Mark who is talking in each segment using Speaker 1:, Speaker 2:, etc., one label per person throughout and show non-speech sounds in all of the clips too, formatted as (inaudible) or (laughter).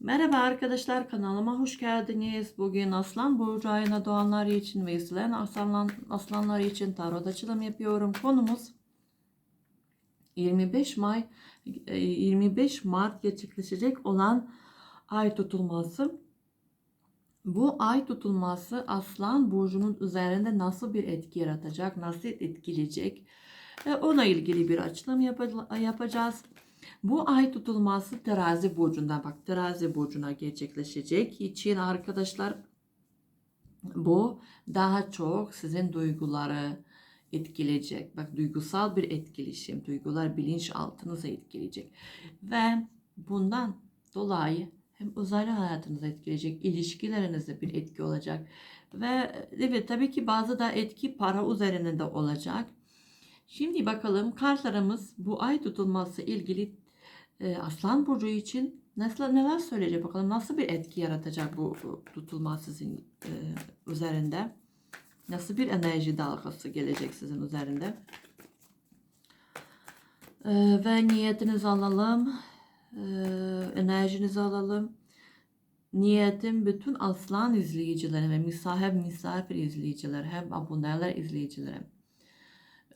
Speaker 1: Merhaba arkadaşlar kanalıma hoş geldiniz. Bugün Aslan Burcu ayına doğanlar için ve yükselen aslan, aslanlar için tarot açılım yapıyorum. Konumuz 25 May e, 25 Mart gerçekleşecek olan ay tutulması. Bu ay tutulması Aslan Burcu'nun üzerinde nasıl bir etki yaratacak, nasıl etkileyecek? E, Ona ilgili bir açılım yapa- yapacağız. Bu ay tutulması terazi burcunda bak terazi burcuna gerçekleşecek için arkadaşlar bu daha çok sizin duyguları etkileyecek. Bak duygusal bir etkileşim, duygular bilinçaltınızı etkileyecek. Ve bundan dolayı hem özel hayatınızı etkileyecek, ilişkilerinize bir etki olacak. Ve evet tabii ki bazı da etki para üzerinde de olacak. Şimdi bakalım kartlarımız bu ay tutulması ilgili Aslan Burcu için nasıl neler söyleyecek bakalım? Nasıl bir etki yaratacak bu, tutulma sizin e, üzerinde? Nasıl bir enerji dalgası gelecek sizin üzerinde? E, ve niyetinizi alalım. E, enerjinizi alalım. Niyetim bütün aslan izleyicilerim ve misafir misafir izleyiciler hem aboneler izleyicilerim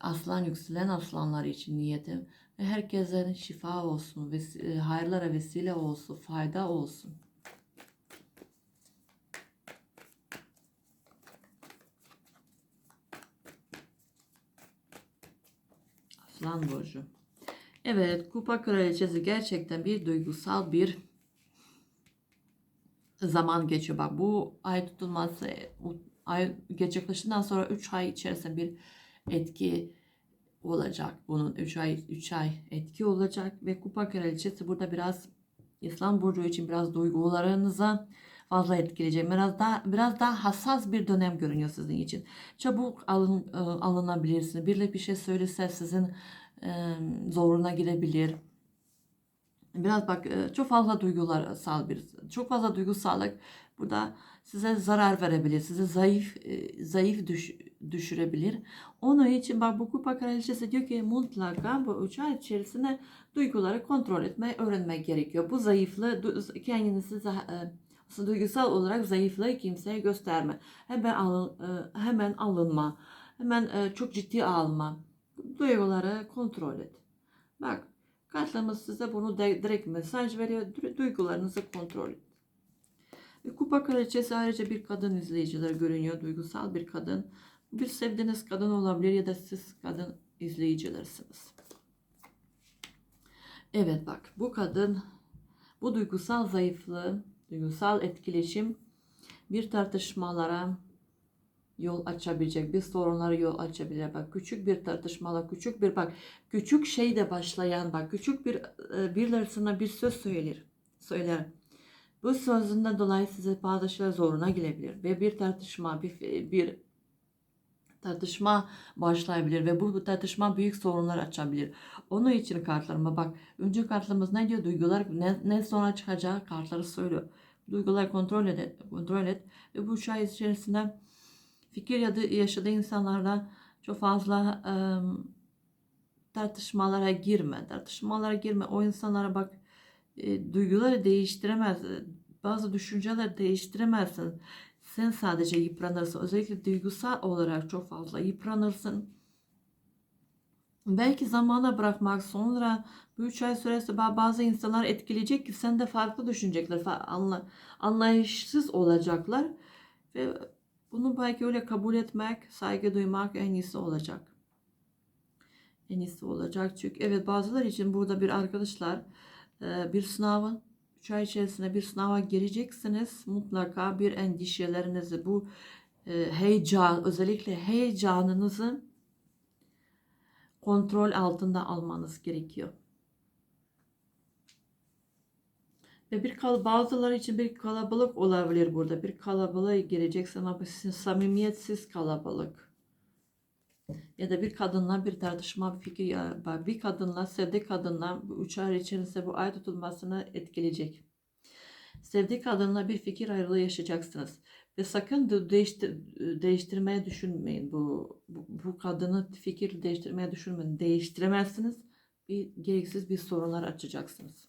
Speaker 1: aslan yükselen aslanlar için niyetim ve herkese şifa olsun, ves- e, hayırlara vesile olsun, fayda olsun. Aslan Burcu. Evet, Kupa Kraliçesi gerçekten bir duygusal bir zaman geçiyor. Bak bu ay tutulması, ay gerçekleştikten sonra 3 ay içerisinde bir etki olacak. Bunun 3 ay 3 ay etki olacak ve Kupa Kraliçesi burada biraz İslam burcu için biraz duygularınıza fazla etkileyecek. Biraz daha biraz daha hassas bir dönem görünüyor sizin için. Çabuk alın, e, alınabilirsiniz. Birlik bir şey söylese sizin e, zoruna gidebilir. Biraz bak e, çok fazla duygular bir çok fazla duygusallık burada size zarar verebilir. Size zayıf e, zayıf düş, düşürebilir. Onun için bak bu kupa kraliçesi diyor ki mutlaka bu üç ay içerisinde duyguları kontrol etmeyi öğrenmek gerekiyor. Bu zayıflığı kendinizi e, duygusal olarak zayıflığı kimseye gösterme. Hemen alın, e, hemen alınma. Hemen e, çok ciddi alma. Duyguları kontrol et. Bak kartlarımız size bunu direkt mesaj veriyor. Du- Duygularınızı kontrol et. Kupa Kraliçesi ayrıca bir kadın izleyiciler görünüyor. Duygusal bir kadın. Bir sevdiğiniz kadın olabilir ya da siz kadın izleyicilersiniz. Evet bak bu kadın bu duygusal zayıflığı, duygusal etkileşim bir tartışmalara yol açabilecek, bir sorunlara yol açabilir. Bak küçük bir tartışmalar, küçük bir bak küçük şeyde başlayan bak küçük bir e, birilerine bir söz söyler. Söyler. Bu sözünden dolayı size bazı şeyler zoruna gelebilir ve bir tartışma, bir bir tartışma başlayabilir ve bu tartışma büyük sorunlar açabilir. Onun için kartlarıma bak. Önce kartlarımız ne diyor? Duygular ne, ne sonra çıkacağı kartları söylüyor. Duyguları kontrol et, kontrol et ve bu üç içerisinde fikir ya da yaşadığı insanlarla çok fazla ım, tartışmalara girme. Tartışmalara girme. O insanlara bak e, duyguları değiştiremez. Bazı düşünceler değiştiremezsin. Sen sadece yıpranırsın. Özellikle duygusal olarak çok fazla yıpranırsın. Belki zamana bırakmak sonra bu üç ay süresi ba- bazı insanlar etkileyecek ki sen de farklı düşünecekler. Anla, anlayışsız olacaklar. Ve bunu belki öyle kabul etmek, saygı duymak en iyisi olacak. En iyisi olacak. Çünkü evet bazıları için burada bir arkadaşlar bir sınavın 3 ay içerisinde bir sınava gireceksiniz. Mutlaka bir endişelerinizi, bu e, heyecan, özellikle heyecanınızı kontrol altında almanız gerekiyor. Ve bir kal bazıları için bir kalabalık olabilir burada. Bir kalabalığa gireceksin ama sizin samimiyetsiz kalabalık. Ya da bir kadınla bir tartışma, bir fikir, ya bir kadınla, sevdiği kadınla bu üç ay içerisinde bu ay tutulmasını etkileyecek. Sevdiği kadınla bir fikir ayrılığı yaşayacaksınız. Ve sakın de değiştir, değiştirmeye düşünmeyin. Bu, bu, bu kadını fikir değiştirmeye düşünmeyin. Değiştiremezsiniz. Bir gereksiz bir sorunlar açacaksınız.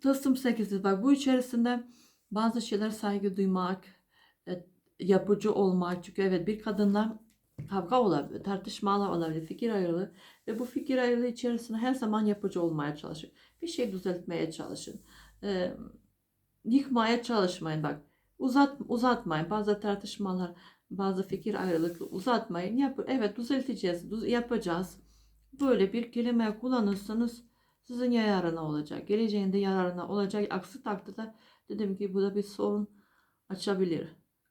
Speaker 1: Tılsım 8'i bak bu içerisinde bazı şeyler saygı duymak, yapıcı olmak. Çünkü evet bir kadınla kavga olabilir, tartışmalar olabilir, fikir ayrılığı ve bu fikir ayrılığı içerisinde her zaman yapıcı olmaya çalışın. Bir şey düzeltmeye çalışın. E, yıkmaya çalışmayın bak. Uzat, uzatmayın. Bazı tartışmalar, bazı fikir ayrılıkları uzatmayın. Yap, evet düzelteceğiz, düz- yapacağız. Böyle bir kelime kullanırsanız sizin yararına olacak. Geleceğinde yararına olacak. Aksi takdirde dedim ki bu da bir sorun açabilir.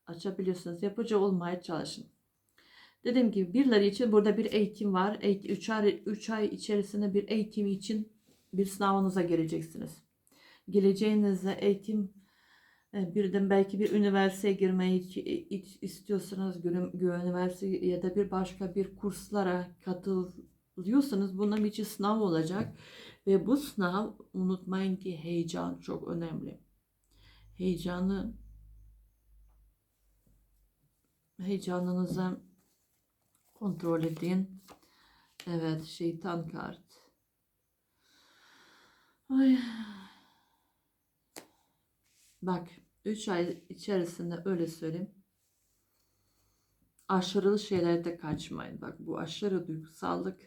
Speaker 1: Açabilirsiniz. Yapıcı olmaya çalışın. Dediğim gibi birileri için burada bir eğitim var. 3 ay, üç ay içerisinde bir eğitim için bir sınavınıza geleceksiniz. Geleceğinizde eğitim e, birden belki bir üniversiteye girmeyi istiyorsanız üniversite ya da bir başka bir kurslara katılıyorsanız bunun için sınav olacak ve bu sınav unutmayın ki heyecan çok önemli. Heyecanı heyecanınızı kontrol edin. Evet, şeytan kart. Ay. Bak 3 ay içerisinde öyle söyleyeyim. Aşırı şeylerde kaçmayın. Bak bu aşırı duygusallık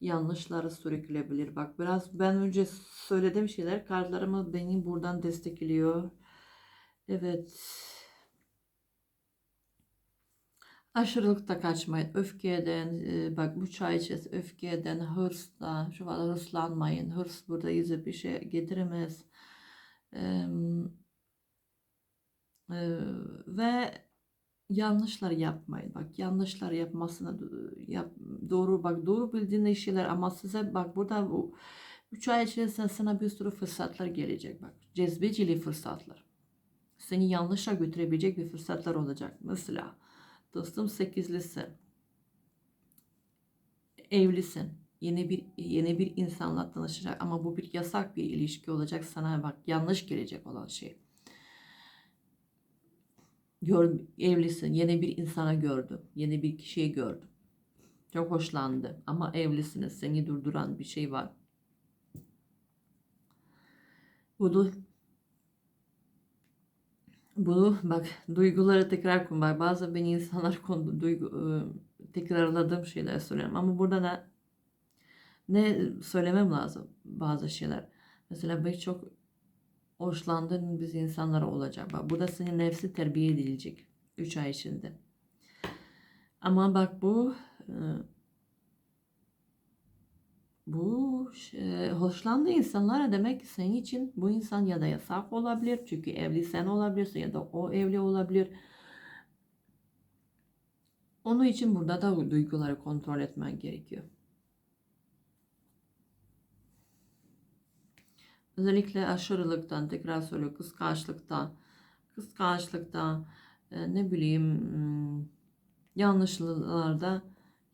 Speaker 1: yanlışlara sürükleyebilir. Bak biraz ben önce söylediğim şeyler kartlarımı beni buradan destekliyor. Evet. Aşırılıkta kaçmayın. Öfkeden, e, bak bu çay içerisinde öfkeden, hırsla, şu an hırslanmayın. Hırs burada bize bir şey getiremez. Eee, ve yanlışlar yapmayın. Bak yanlışlar yapmasına yap, doğru bak doğru bildiğin şeyler ama size bak burada bu 3 ay içerisinde sana bir sürü fırsatlar gelecek bak. Cezbecili fırsatlar. Seni yanlışa götürebilecek bir fırsatlar olacak. Mesela dostum sekizlisin. Evlisin. Yeni bir yeni bir insanla tanışacak ama bu bir yasak bir ilişki olacak. Sana bak yanlış gelecek olan şey. Gör, evlisin. Yeni bir insana gördüm. Yeni bir kişiyi gördüm. Çok hoşlandı. Ama evlisiniz. Seni durduran bir şey var. Bunu bunu bak duyguları tekrar kullan. Bazı beni insanlar (laughs) konu duygu ıı, tekrarladığım şeyler söylüyorum ama burada da ne söylemem lazım bazı şeyler. Mesela ben çok hoşlandığın biz insanlara olacak. Bak burada senin nefsi terbiye edilecek 3 ay içinde. Ama bak bu e, bu şey, hoşlandığı insanlara demek ki senin için bu insan ya da yasak olabilir. Çünkü evli sen olabilirsin ya da o evli olabilir. Onun için burada da duyguları kontrol etmen gerekiyor. Özellikle aşırılıktan, tekrar söylüyorum kıskançlıktan, kıskançlıktan, e, ne bileyim yanlışlıklarda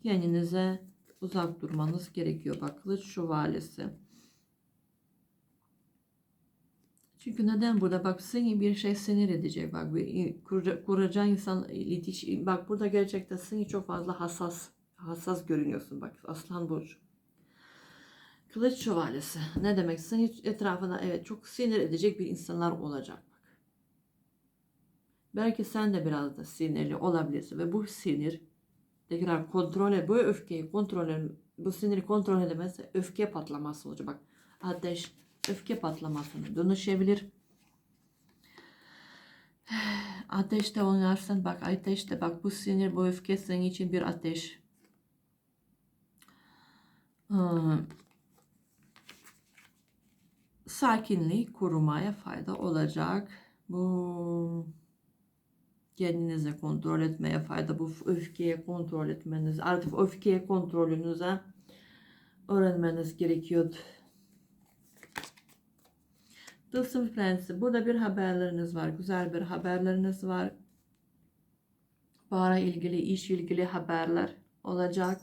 Speaker 1: kendinize uzak durmanız gerekiyor. Bak kılıç şövalyesi. Çünkü neden burada? Bak seni bir şey sinir edecek. Bak bir kura- kuracağın insan iletiş. Bak burada gerçekten seni çok fazla hassas hassas görünüyorsun. Bak aslan burcu. Kılıç şövalyesi. Ne demek? Seni etrafına evet çok sinir edecek bir insanlar olacak. Bak. Belki sen de biraz da sinirli olabilirsin ve bu sinir tekrar kontrol et. Bu öfkeyi kontrol et. Bu siniri kontrol edemezse öfke patlaması olacak. Bak ateş öfke patlamasına dönüşebilir. Ateşte oynarsan bak ateşte bak bu sinir bu öfke senin için bir ateş. Hmm. Sakinliği korumaya fayda olacak. Bu kendinize kontrol etmeye fayda bu öfkeye kontrol etmeniz artık öfkeye kontrolünüze öğrenmeniz gerekiyor. Tılsım Prensi burada bir haberleriniz var güzel bir haberleriniz var para ilgili iş ilgili haberler olacak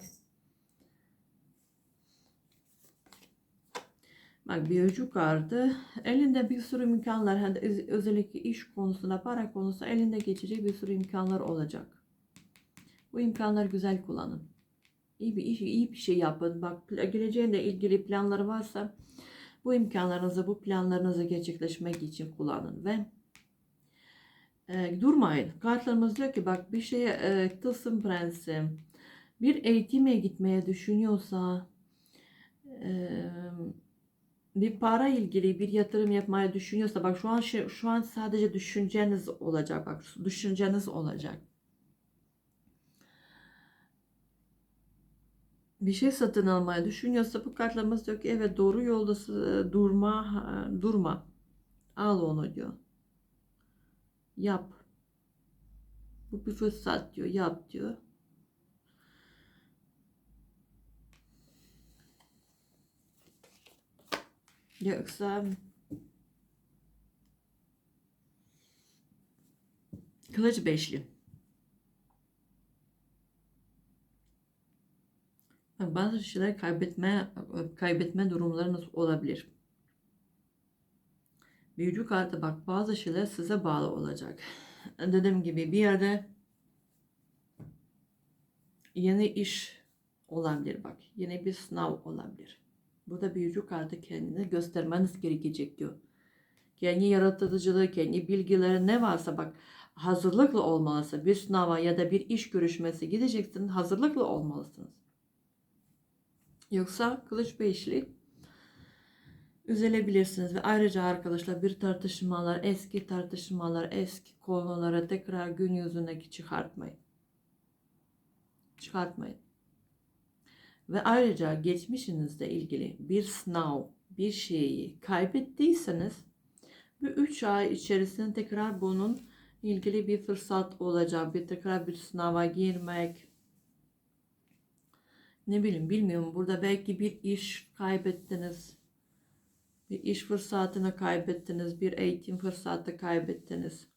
Speaker 1: Bak büyücü kartı. Elinde bir sürü imkanlar. Hani öz- özellikle iş konusunda, para konusunda elinde geçecek bir sürü imkanlar olacak. Bu imkanları güzel kullanın. İyi bir iş, iyi bir şey yapın. Bak geleceğinle ilgili planları varsa Bu imkanlarınızı, bu planlarınızı gerçekleşmek için kullanın ve e, durmayın. Kartlarımız diyor ki bak bir şeye e, tılsım prensi bir eğitime gitmeye düşünüyorsa e, bir para ilgili bir yatırım yapmaya düşünüyorsa bak şu an şey, şu an sadece düşünceniz olacak bak düşünceniz olacak. Bir şey satın almayı düşünüyorsa bu kartlarımız diyor ki evet doğru yoldasın durma durma al onu diyor. Yap. Bu bir fırsat diyor yap diyor. Yoksa kılıç beşli. Bazı şeyler kaybetme kaybetme durumlarınız olabilir. Büyücü kartı bak bazı şeyler size bağlı olacak. Dediğim gibi bir yerde yeni iş olabilir bak. Yeni bir sınav olabilir. Burada büyücü kartı kendini göstermeniz gerekecek diyor. Kendi yaratıcılığı, kendi bilgileri ne varsa bak hazırlıklı olmalısın. Bir sınava ya da bir iş görüşmesi gideceksin hazırlıklı olmalısınız. Yoksa kılıç beşli üzülebilirsiniz ve ayrıca arkadaşlar bir tartışmalar, eski tartışmalar, eski konulara tekrar gün yüzüne çıkartmayın. Çıkartmayın. Ve ayrıca geçmişinizle ilgili bir sınav, bir şeyi kaybettiyseniz bu 3 ay içerisinde tekrar bunun ilgili bir fırsat olacak. Bir tekrar bir sınava girmek. Ne bileyim bilmiyorum. Burada belki bir iş kaybettiniz. Bir iş fırsatını kaybettiniz. Bir eğitim fırsatı kaybettiniz.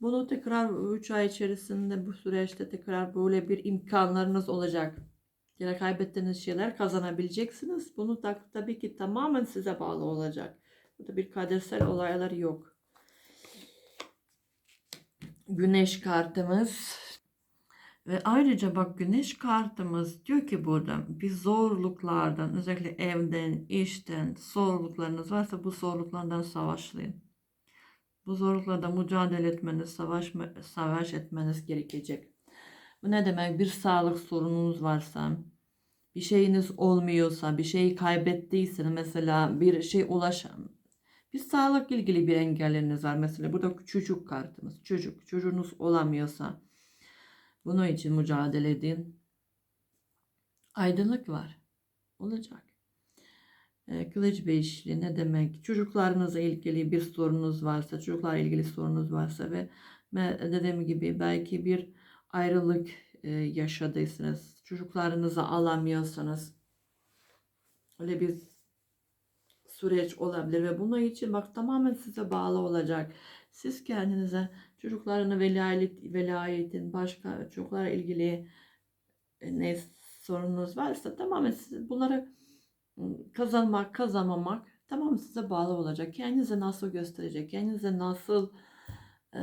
Speaker 1: Bunu tekrar 3 ay içerisinde bu süreçte tekrar böyle bir imkanlarınız olacak. Yine kaybettiğiniz şeyler kazanabileceksiniz. Bunu da tabii ki tamamen size bağlı olacak. Burada bir kadersel olaylar yok. Güneş kartımız ve ayrıca bak güneş kartımız diyor ki burada bir zorluklardan özellikle evden, işten zorluklarınız varsa bu zorluklardan savaşlayın. Bu zorluklarda mücadele etmeniz, savaşma, savaş etmeniz gerekecek. Bu ne demek? Bir sağlık sorununuz varsa, bir şeyiniz olmuyorsa, bir şeyi kaybettiyseniz mesela bir şey ulaşam. Bir sağlık ilgili bir engelleriniz var. Mesela burada çocuk kartımız. Çocuk. Çocuğunuz olamıyorsa bunun için mücadele edin. Aydınlık var. Olacak. E, Kılıç beşli ne demek? Çocuklarınızla ilgili bir sorunuz varsa, çocuklarla ilgili sorunuz varsa ve dediğim gibi belki bir ayrılık e, yaşadıysanız, çocuklarınızı alamıyorsanız öyle bir süreç olabilir ve bunun için bak tamamen size bağlı olacak. Siz kendinize çocuklarını velayet, velayetin başka çocuklarla ilgili e, ne sorununuz varsa tamamen siz bunları kazanmak, kazanmamak tamamen size bağlı olacak. Kendinize nasıl gösterecek, kendinize nasıl e,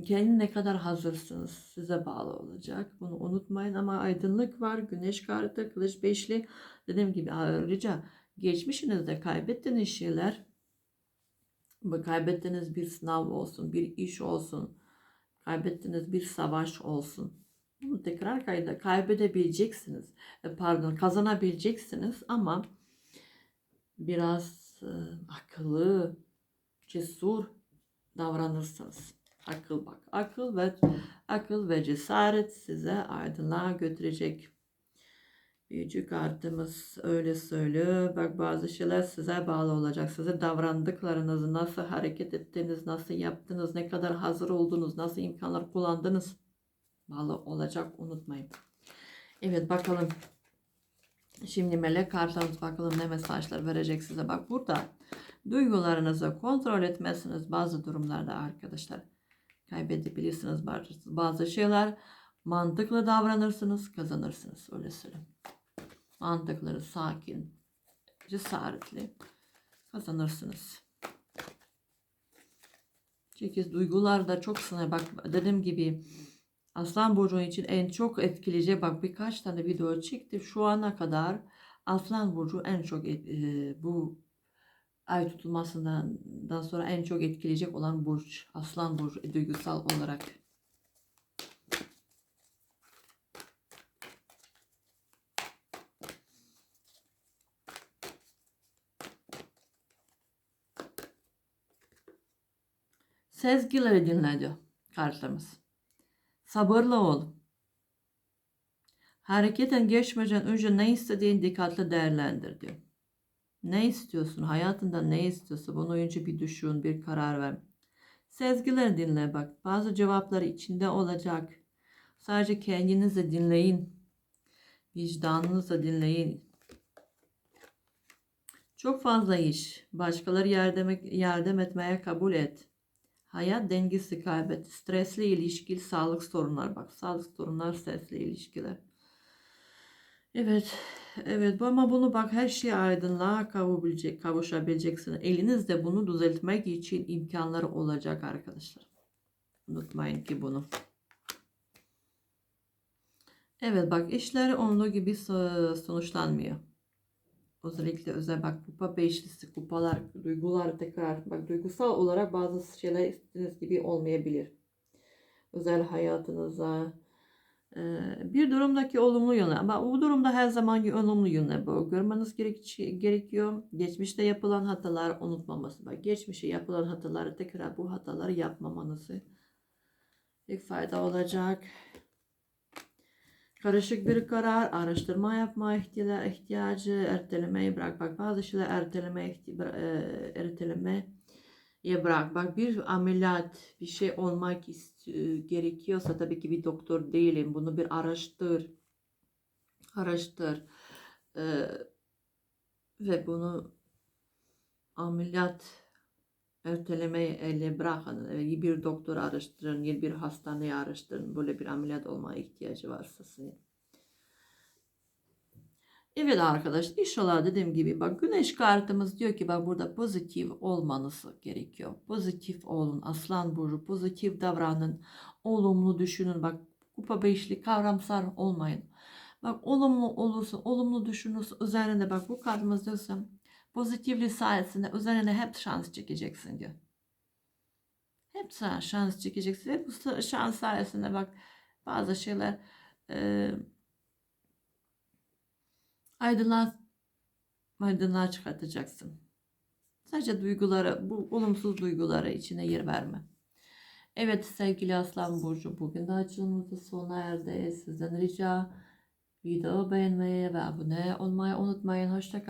Speaker 1: kendi ne kadar hazırsınız size bağlı olacak. Bunu unutmayın ama aydınlık var. Güneş kartı, kılıç beşli. Dediğim gibi ayrıca geçmişinizde kaybettiğiniz şeyler kaybettiğiniz bir sınav olsun, bir iş olsun, kaybettiğiniz bir savaş olsun. Bunu tekrar kayda kaybedebileceksiniz. E, pardon, kazanabileceksiniz ama biraz e, akıllı, cesur davranırsınız. Akıl bak. Akıl ve akıl ve cesaret size aydınlığa götürecek. Büyücü kartımız öyle söylüyor. Bak bazı şeyler size bağlı olacak. Size davrandıklarınızı, nasıl hareket ettiğiniz, nasıl yaptınız, ne kadar hazır oldunuz, nasıl imkanlar kullandınız bağlı olacak. Unutmayın. Evet bakalım. Şimdi melek kartlarımız bakalım ne mesajlar verecek size. Bak burada duygularınızı kontrol etmezsiniz bazı durumlarda arkadaşlar. Kaybedebilirsiniz bazı, şeyler. Mantıklı davranırsınız, kazanırsınız. Öyle söyleyeyim mantıkları sakin, cesaretli kazanırsınız. Çünkü duygular da çok sınır. Bak dediğim gibi Aslan Burcu için en çok etkileyici bak birkaç tane video çekti. Şu ana kadar Aslan Burcu en çok e, bu ay tutulmasından dan sonra en çok etkileyecek olan burç. Aslan Burcu e, duygusal olarak. Sezgileri dinle diyor kartlarımız. Sabırlı ol. Hareketten geçmeden önce ne istediğini dikkatli değerlendir diyor. Ne istiyorsun? Hayatında ne istiyorsun? Bunu önce bir düşün, bir karar ver. Sezgileri dinle bak. Bazı cevapları içinde olacak. Sadece kendinizi dinleyin. Vicdanınızı dinleyin. Çok fazla iş. Başkaları yardım, yardım etmeye kabul et. Hayat dengesi kaybet. Stresli ilişkili sağlık sorunlar. Bak sağlık sorunlar stresli ilişkiler. Evet. Evet ama bunu bak her şey aydınlığa kavuşabilecek, kavuşabileceksin. Elinizde bunu düzeltmek için imkanları olacak arkadaşlar. Unutmayın ki bunu. Evet bak işleri olduğu gibi so- sonuçlanmıyor. Özellikle özel bak kupa beşlisi kupalar duygular tekrar bak duygusal olarak bazı şeyler istediğiniz gibi olmayabilir. Özel hayatınıza bir durumdaki olumlu yönü ama bu durumda her zaman olumlu yönü bu. Görmeniz gerek, gerekiyor. Geçmişte yapılan hatalar unutmaması. Bak geçmişte yapılan hataları tekrar bu hataları yapmamanızı bir fayda olacak. Karışık bir karar, araştırma yapma ihtiya- ihtiyacı, ertelemeyi bırak. Bak bazı şeyler erteleme, ihti- e, ertelemeye bırak. Bak bir ameliyat, bir şey olmak ist- gerekiyorsa tabii ki bir doktor değilim. Bunu bir araştır. Araştır. Ee, ve bunu ameliyat ertelemeyi ele bırakın. Ee, Bir doktor araştırın, ya bir hastaneye araştırın. Böyle bir ameliyat olmaya ihtiyacı varsa sizin. Evet arkadaşlar inşallah dediğim gibi bak güneş kartımız diyor ki bak burada pozitif olmanız gerekiyor. Pozitif olun aslan burcu pozitif davranın olumlu düşünün bak kupa beşli kavramsar olmayın. Bak olumlu olursa olumlu düşünürse üzerinde bak bu kartımız diyorsa pozitiflik sayesinde üzerine hep şans çekeceksin diyor. Hep sana şans çekeceksin ve bu şans sayesinde bak bazı şeyler eee aydınlığa, aydınlığa çıkartacaksın. Sadece duygulara, bu olumsuz duygulara içine yer verme. Evet sevgili Aslan Burcu bugün de açılımımız sona erdi. Sizden rica video beğenmeyi ve abone olmayı unutmayın. Hoşçakalın.